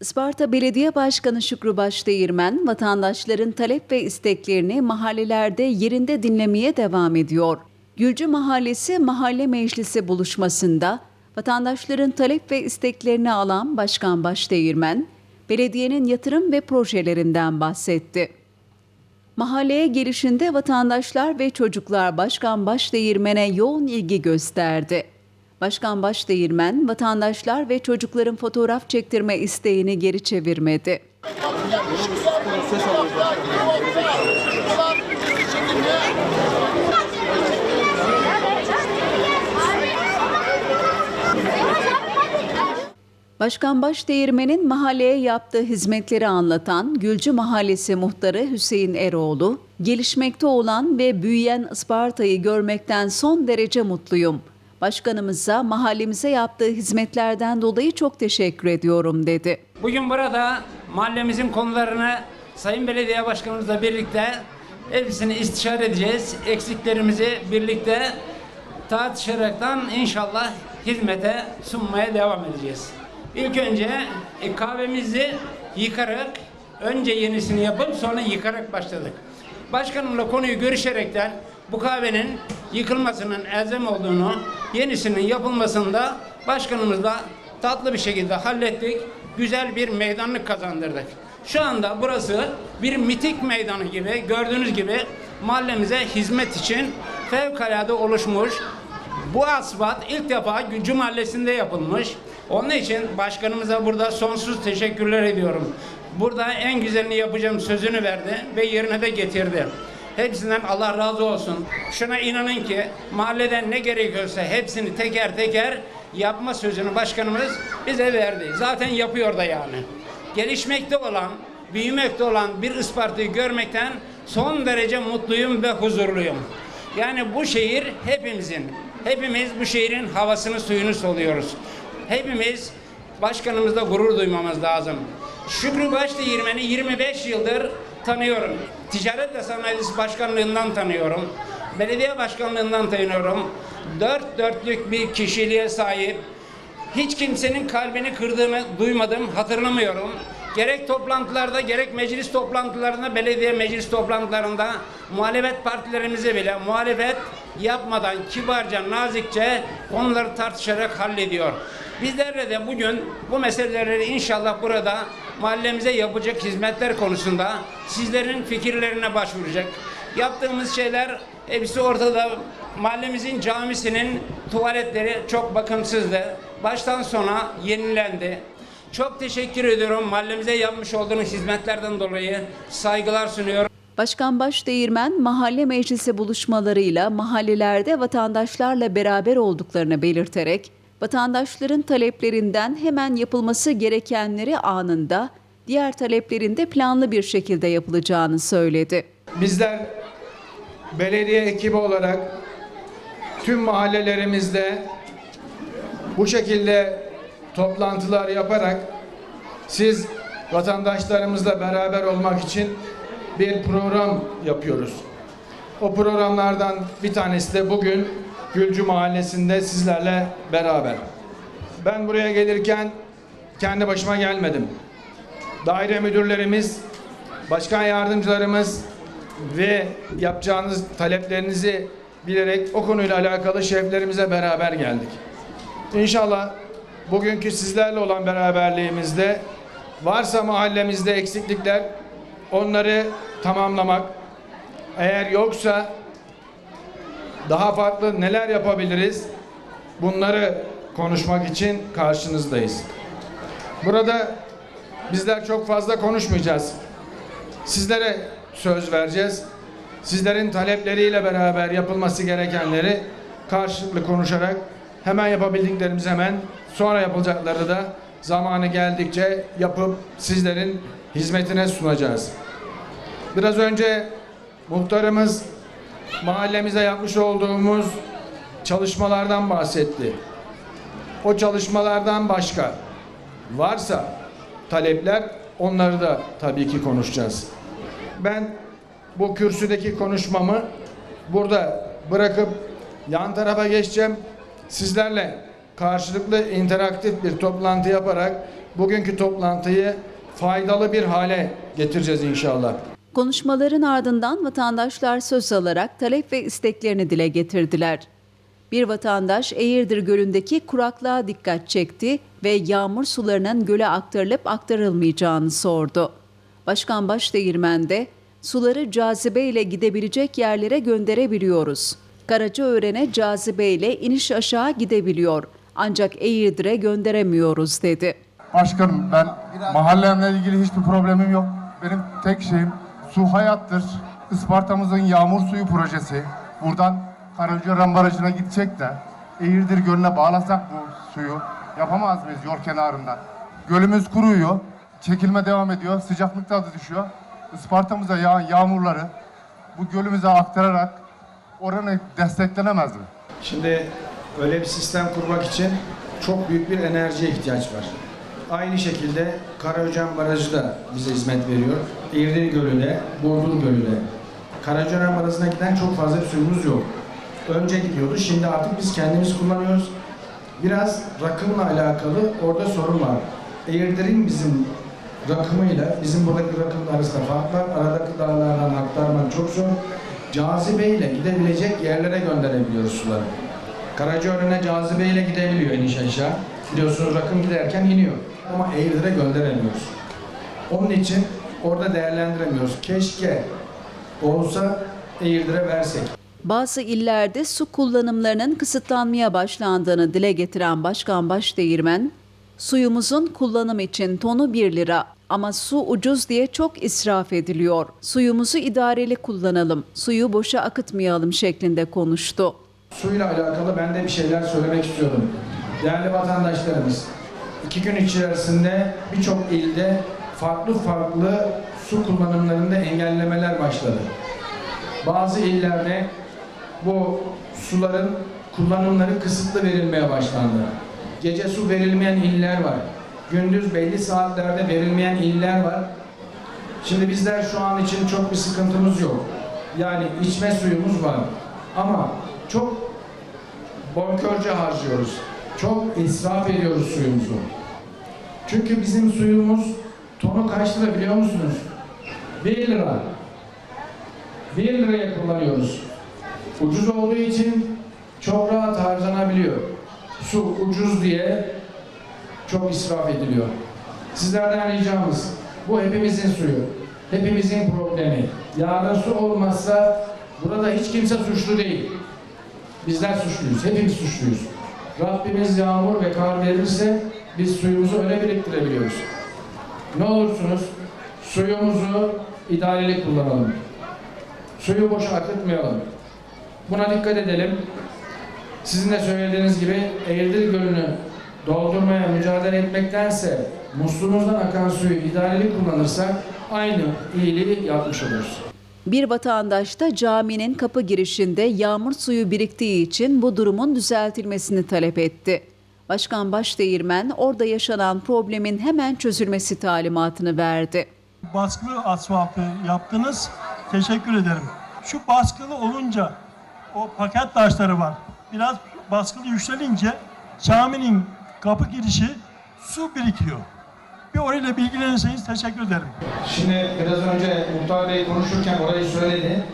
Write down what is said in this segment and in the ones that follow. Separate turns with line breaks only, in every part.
Isparta Belediye Başkanı Şükrü Başdeğirmen, vatandaşların talep ve isteklerini mahallelerde yerinde dinlemeye devam ediyor. Gülcü Mahallesi Mahalle Meclisi buluşmasında vatandaşların talep ve isteklerini alan Başkan Başdeğirmen, belediyenin yatırım ve projelerinden bahsetti. Mahalleye gelişinde vatandaşlar ve çocuklar Başkan Başdeğirmen'e yoğun ilgi gösterdi. Başkan Başdeğirmen, vatandaşlar ve çocukların fotoğraf çektirme isteğini geri çevirmedi. Başkan Başdeğirmen'in mahalleye yaptığı hizmetleri anlatan Gülcü Mahallesi muhtarı Hüseyin Eroğlu, gelişmekte olan ve büyüyen Isparta'yı görmekten son derece mutluyum. Başkanımıza mahallemize yaptığı hizmetlerden dolayı çok teşekkür ediyorum dedi.
Bugün burada mahallemizin konularını Sayın Belediye Başkanımızla birlikte hepsini istişare edeceğiz. Eksiklerimizi birlikte tartışaraktan inşallah hizmete sunmaya devam edeceğiz. İlk önce e, kahvemizi yıkarak, önce yenisini yapıp sonra yıkarak başladık. Başkanımla konuyu görüşerekten bu kahvenin yıkılmasının elzem olduğunu, yenisinin yapılmasında başkanımızla tatlı bir şekilde hallettik. Güzel bir meydanlık kazandırdık. Şu anda burası bir mitik meydanı gibi gördüğünüz gibi mahallemize hizmet için fevkalade oluşmuş. Bu asfalt ilk defa Gülcü Mahallesi'nde yapılmış. Onun için başkanımıza burada sonsuz teşekkürler ediyorum. Burada en güzelini yapacağım sözünü verdi ve yerine de getirdi. Hepsinden Allah razı olsun. Şuna inanın ki mahalleden ne gerekiyorsa hepsini teker teker yapma sözünü başkanımız bize verdi. Zaten yapıyor da yani. Gelişmekte olan, büyümekte olan bir Isparta'yı görmekten son derece mutluyum ve huzurluyum. Yani bu şehir hepimizin. Hepimiz bu şehrin havasını suyunu soluyoruz. Hepimiz başkanımızla gurur duymamız lazım. Şükrü Başdeğirmen'i 25 yıldır tanıyorum. Ticaret ve Sanayi Başkanlığından tanıyorum. Belediye Başkanlığından tanıyorum. Dört dörtlük bir kişiliğe sahip. Hiç kimsenin kalbini kırdığını duymadım, hatırlamıyorum. Gerek toplantılarda gerek meclis toplantılarında, belediye meclis toplantılarında muhalefet partilerimizi bile muhalefet yapmadan kibarca, nazikçe konuları tartışarak hallediyor. Bizlerle de bugün bu meseleleri inşallah burada mahallemize yapacak hizmetler konusunda sizlerin fikirlerine başvuracak. Yaptığımız şeyler hepsi ortada. Mahallemizin camisinin tuvaletleri çok bakımsızdı. Baştan sona yenilendi. Çok teşekkür ediyorum mahallemize yapmış olduğunuz hizmetlerden dolayı saygılar sunuyorum.
Başkan Başdeğirmen mahalle meclisi buluşmalarıyla mahallelerde vatandaşlarla beraber olduklarını belirterek vatandaşların taleplerinden hemen yapılması gerekenleri anında, diğer taleplerin de planlı bir şekilde yapılacağını söyledi.
Bizler belediye ekibi olarak tüm mahallelerimizde bu şekilde toplantılar yaparak siz vatandaşlarımızla beraber olmak için bir program yapıyoruz. O programlardan bir tanesi de bugün Gülcü Mahallesi'nde sizlerle beraber. Ben buraya gelirken kendi başıma gelmedim. Daire müdürlerimiz, başkan yardımcılarımız ve yapacağınız taleplerinizi bilerek o konuyla alakalı şeflerimize beraber geldik. İnşallah bugünkü sizlerle olan beraberliğimizde varsa mahallemizde eksiklikler onları tamamlamak, eğer yoksa daha farklı neler yapabiliriz? Bunları konuşmak için karşınızdayız. Burada bizler çok fazla konuşmayacağız. Sizlere söz vereceğiz. Sizlerin talepleriyle beraber yapılması gerekenleri karşılıklı konuşarak hemen yapabildiklerimizi hemen sonra yapılacakları da zamanı geldikçe yapıp sizlerin hizmetine sunacağız. Biraz önce muhtarımız mahallemize yapmış olduğumuz çalışmalardan bahsetti. O çalışmalardan başka varsa talepler onları da tabii ki konuşacağız. Ben bu kürsüdeki konuşmamı burada bırakıp yan tarafa geçeceğim. Sizlerle karşılıklı interaktif bir toplantı yaparak bugünkü toplantıyı faydalı bir hale getireceğiz inşallah.
Konuşmaların ardından vatandaşlar söz alarak talep ve isteklerini dile getirdiler. Bir vatandaş Eğirdir Gölü'ndeki kuraklığa dikkat çekti ve yağmur sularının göle aktarılıp aktarılmayacağını sordu. Başkan Başdeğirmen de suları cazibe ile gidebilecek yerlere gönderebiliyoruz. Karacaören'e cazibe ile iniş aşağı gidebiliyor ancak Eğirdir'e gönderemiyoruz dedi.
Başkanım ben mahallemle ilgili hiçbir problemim yok. Benim tek şeyim su hayattır. Isparta'mızın yağmur suyu projesi. Buradan Karacaören Barajı'na gidecek de Eğirdir Gölü'ne bağlasak bu suyu yapamaz mıyız yol kenarından? Gölümüz kuruyor. Çekilme devam ediyor. Sıcaklık da düşüyor. Isparta'mıza yağan yağmurları bu gölümüze aktararak oranı desteklenemez mi?
Şimdi öyle bir sistem kurmak için çok büyük bir enerjiye ihtiyaç var. Aynı şekilde Karaören Barajı da bize hizmet veriyor. Eğirdir Gölü de, Burdur Gölü de. Karaören Barajı'na giden çok fazla bir suyumuz yok. Önce gidiyordu, şimdi artık biz kendimiz kullanıyoruz. Biraz rakımla alakalı orada sorun var. Eğirdir'in bizim rakımıyla bizim buradaki rakımın arasında fark var. Aradaki dağlardan aktarmak çok zor. Cazibeyle gidebilecek yerlere gönderebiliyoruz suları. Karacaören'e cazibeyle gidebiliyor iniş aşağı. Biliyorsunuz rakım giderken iniyor. Ama Eğirdir'e gönderemiyoruz. Onun için orada değerlendiremiyoruz. Keşke olsa Eğirdir'e versek.
Bazı illerde su kullanımlarının kısıtlanmaya başlandığını dile getiren Başkan Başdeğirmen, suyumuzun kullanım için tonu 1 lira ama su ucuz diye çok israf ediliyor. Suyumuzu idareli kullanalım, suyu boşa akıtmayalım şeklinde konuştu.
Suyla alakalı ben de bir şeyler söylemek istiyorum. Değerli vatandaşlarımız, iki gün içerisinde birçok ilde farklı farklı su kullanımlarında engellemeler başladı. Bazı illerde bu suların kullanımları kısıtlı verilmeye başlandı. Gece su verilmeyen iller var. Gündüz belli saatlerde verilmeyen iller var. Şimdi bizler şu an için çok bir sıkıntımız yok. Yani içme suyumuz var. Ama çok bonkörce harcıyoruz. Çok israf ediyoruz suyumuzu. Çünkü bizim suyumuz tonu kaç lira biliyor musunuz? 1 lira. 1 liraya kullanıyoruz. Ucuz olduğu için çok rahat harcanabiliyor. Su ucuz diye çok israf ediliyor. Sizlerden ricamız bu hepimizin suyu. Hepimizin problemi. Yarın su olmazsa burada hiç kimse suçlu değil. Bizler suçluyuz. Hepimiz suçluyuz. Rabbimiz yağmur ve kar verirse biz suyumuzu öyle biriktirebiliyoruz. Ne olursunuz suyumuzu idareli kullanalım. Suyu boşa akıtmayalım. Buna dikkat edelim. Sizin de söylediğiniz gibi Eğirdir Gölü'nü doldurmaya mücadele etmektense musluğumuzdan akan suyu idareli kullanırsak aynı iyiliği yapmış oluruz.
Bir vatandaş da caminin kapı girişinde yağmur suyu biriktiği için bu durumun düzeltilmesini talep etti. Başkan Başdeğirmen orada yaşanan problemin hemen çözülmesi talimatını verdi.
baskılı asfaltı yaptınız. Teşekkür ederim. Şu baskılı olunca o paket taşları var. Biraz baskılı yükselince caminin kapı girişi su birikiyor. Bir orayla bilgilenirseniz teşekkür ederim.
Şimdi biraz önce Muhtar Bey konuşurken orayı söyledi.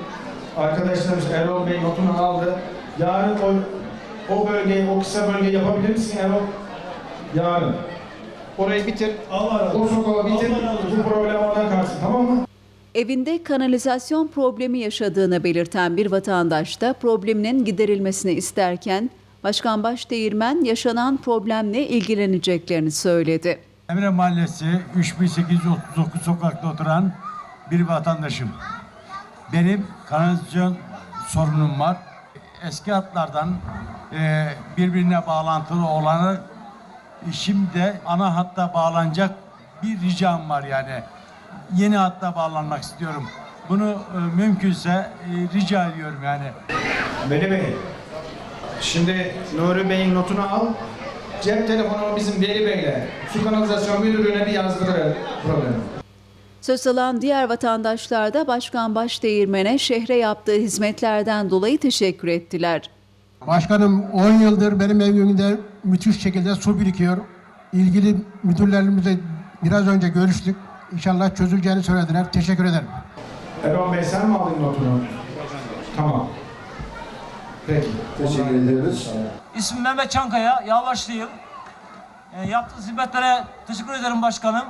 Arkadaşlarımız Erol Bey notunu aldı. Yarın o, o bölgeyi, o kısa bölgeyi yapabilir misin Erol? Yarın. Orayı bitir.
Allah razı
O sokağı bitir.
Olsun.
Bu problem oradan kalsın tamam mı?
Evinde kanalizasyon problemi yaşadığını belirten bir vatandaş da probleminin giderilmesini isterken Başkan Başdeğirmen yaşanan problemle ilgileneceklerini söyledi.
Emre Mahallesi 3839 sokakta oturan bir vatandaşım. Benim kanalizasyon sorunum var. Eski hatlardan e, birbirine bağlantılı olanı şimdi ana hatta bağlanacak bir ricam var yani. Yeni hatta bağlanmak istiyorum. Bunu e, mümkünse e, rica ediyorum yani.
Veli Bey. Şimdi Nuri Bey'in notunu al. Cep telefonumu bizim Veli Bey'le su kanalizasyon müdürlüğüne bir yazdırır problemi.
Söz alan diğer vatandaşlar da Başkan Başdeğirmen'e şehre yaptığı hizmetlerden dolayı teşekkür ettiler.
Başkanım 10 yıldır benim evimde müthiş şekilde su birikiyor. ilgili müdürlerimizle biraz önce görüştük. İnşallah çözüleceğini söylediler. Teşekkür ederim.
Erol Bey sen mi aldın notunu? Tamam. Peki.
Teşekkür ederiz.
İsmim Mehmet Çankaya, Yavaşlıyım. E, yaptığınız hizmetlere teşekkür ederim başkanım.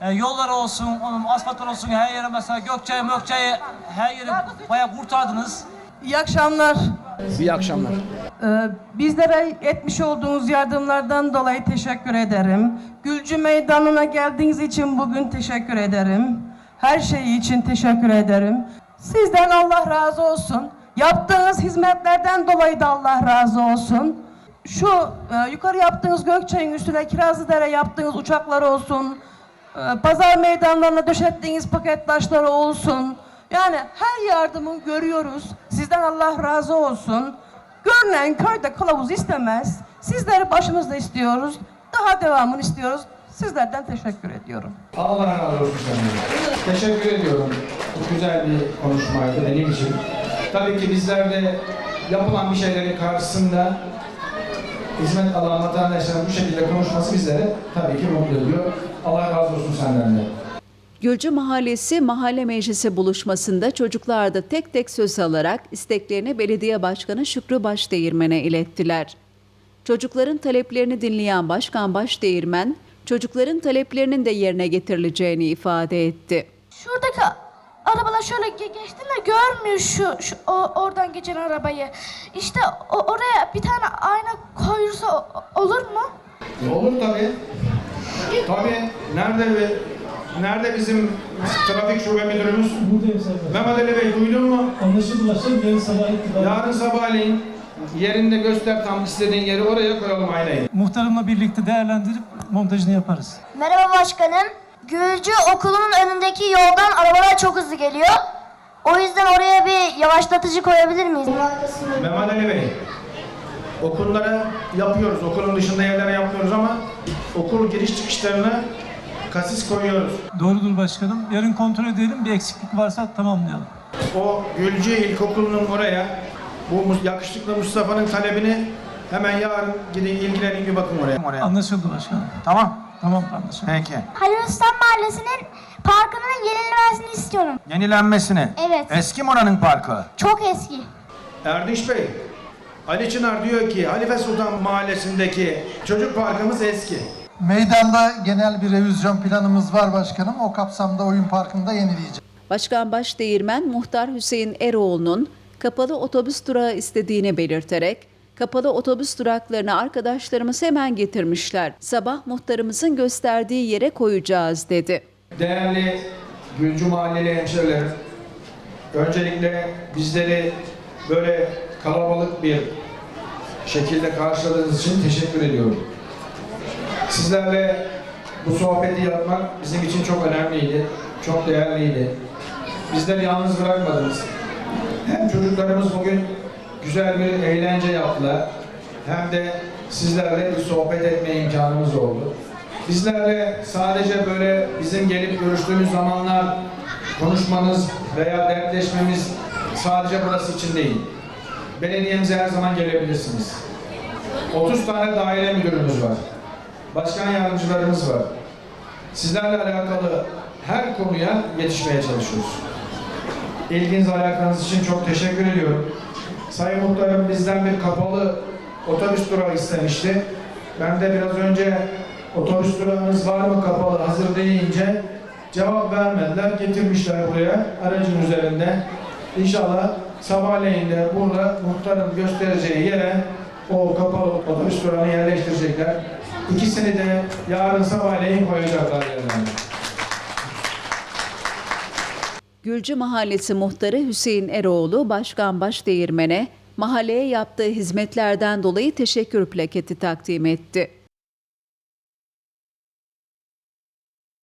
E, yollar olsun, onun asfaltlar olsun, her yere mesela Gökçe'ye, Mökçe'ye her yeri bayağı kurtardınız.
İyi akşamlar.
İyi akşamlar.
Ee, bizlere etmiş olduğunuz yardımlardan dolayı teşekkür ederim. Gülcü Meydanı'na geldiğiniz için bugün teşekkür ederim. Her şey için teşekkür ederim. Sizden Allah razı olsun. Yaptığınız hizmetlerden dolayı da Allah razı olsun. Şu e, yukarı yaptığınız Gökçe'nin üstüne Kirazlıdere yaptığınız uçaklar olsun. E, pazar meydanlarına döşettiğiniz paket taşları olsun. Yani her yardımı görüyoruz. Sizden Allah razı olsun. Görünen köyde kılavuz istemez. Sizleri başımızda istiyoruz. Daha devamını istiyoruz. Sizlerden teşekkür ediyorum.
Allah razı olsun. Teşekkür ediyorum. Çok güzel bir konuşmaydı benim için. Tabii ki bizler de yapılan bir şeylerin karşısında hizmet alan vatandaşların bu şekilde konuşması bizlere tabii ki mutlu ediyor. Allah razı olsun senden de.
Gülcü Mahallesi Mahalle Meclisi buluşmasında çocuklar da tek tek söz alarak isteklerini Belediye Başkanı Şükrü Başdeğirmen'e ilettiler. Çocukların taleplerini dinleyen Başkan Başdeğirmen, çocukların taleplerinin de yerine getirileceğini ifade etti.
Şuradaki arabalar şöyle ge- geçti de görmüyor şu, şu o- oradan geçen arabayı. İşte o, oraya bir tane ayna koyursa o- olur mu?
Olur tabii. Tabii. Nerede ve nerede bizim trafik şube müdürümüz?
Buradayım sayın
Mehmet Ali Bey duydun mu?
Anlaşıldı başkanım. Yarın sabah itibariyle.
Yarın sabahleyin yerinde göster tam istediğin yeri oraya koyalım aynayı.
Muhtarımla birlikte değerlendirip montajını yaparız.
Merhaba başkanım. Gülcü okulunun önündeki yoldan arabalar çok hızlı geliyor. O yüzden oraya bir yavaşlatıcı koyabilir miyiz?
Mehmet Ali Bey, okullara yapıyoruz. Okulun dışında yerlere yapmıyoruz ama okul giriş çıkışlarına kasis koyuyoruz.
Doğrudur başkanım. Yarın kontrol edelim. Bir eksiklik varsa tamamlayalım.
O Gülcü İlkokulu'nun oraya bu yakışıklı Mustafa'nın talebini hemen yarın gidin ilgilenin bir bakın oraya.
Anlaşıldı başkanım.
Tamam.
Tamam anlaşıldı.
Peki.
Halil Usta Mahallesi'nin parkının yenilmesini istiyorum.
Yenilenmesini.
Evet.
Eski mi oranın parkı?
Çok eski.
Erdinç Bey, Ali Çınar diyor ki Halife Sultan Mahallesi'ndeki çocuk parkımız eski.
Meydanda genel bir revizyon planımız var başkanım. O kapsamda oyun parkını da yenileyeceğiz.
Başkan Başdeğirmen, Muhtar Hüseyin Eroğlu'nun kapalı otobüs durağı istediğini belirterek, kapalı otobüs duraklarını arkadaşlarımız hemen getirmişler. Sabah muhtarımızın gösterdiği yere koyacağız dedi.
Değerli Gülcü Mahalleli hemşehrilerim, öncelikle bizleri böyle kalabalık bir şekilde karşıladığınız için teşekkür ediyorum. Sizlerle bu sohbeti yapmak bizim için çok önemliydi, çok değerliydi. Bizleri yalnız bırakmadınız. Hem çocuklarımız bugün güzel bir eğlence yaptılar, hem de sizlerle bir sohbet etme imkanımız oldu. Bizlerle sadece böyle bizim gelip görüştüğümüz zamanlar konuşmanız veya dertleşmemiz sadece burası için değil. Belediyemize her zaman gelebilirsiniz. 30 tane daire müdürümüz var. Başkan yardımcılarımız var. Sizlerle alakalı her konuya yetişmeye çalışıyoruz. İlginiz alakanız için çok teşekkür ediyorum. Sayın Muhtarım bizden bir kapalı otobüs durağı istemişti. Ben de biraz önce otobüs durağınız var mı kapalı hazır deyince cevap vermediler. Getirmişler buraya aracın üzerinde. İnşallah sabahleyin de burada muhtarın göstereceği yere o kapalı otobüs durağını yerleştirecekler. İkisini de yarın sabahleyin koyacaklar yerlerine.
Gülcü Mahallesi Muhtarı Hüseyin Eroğlu, Başkan Başdeğirmen'e mahalleye yaptığı hizmetlerden dolayı teşekkür plaketi takdim etti.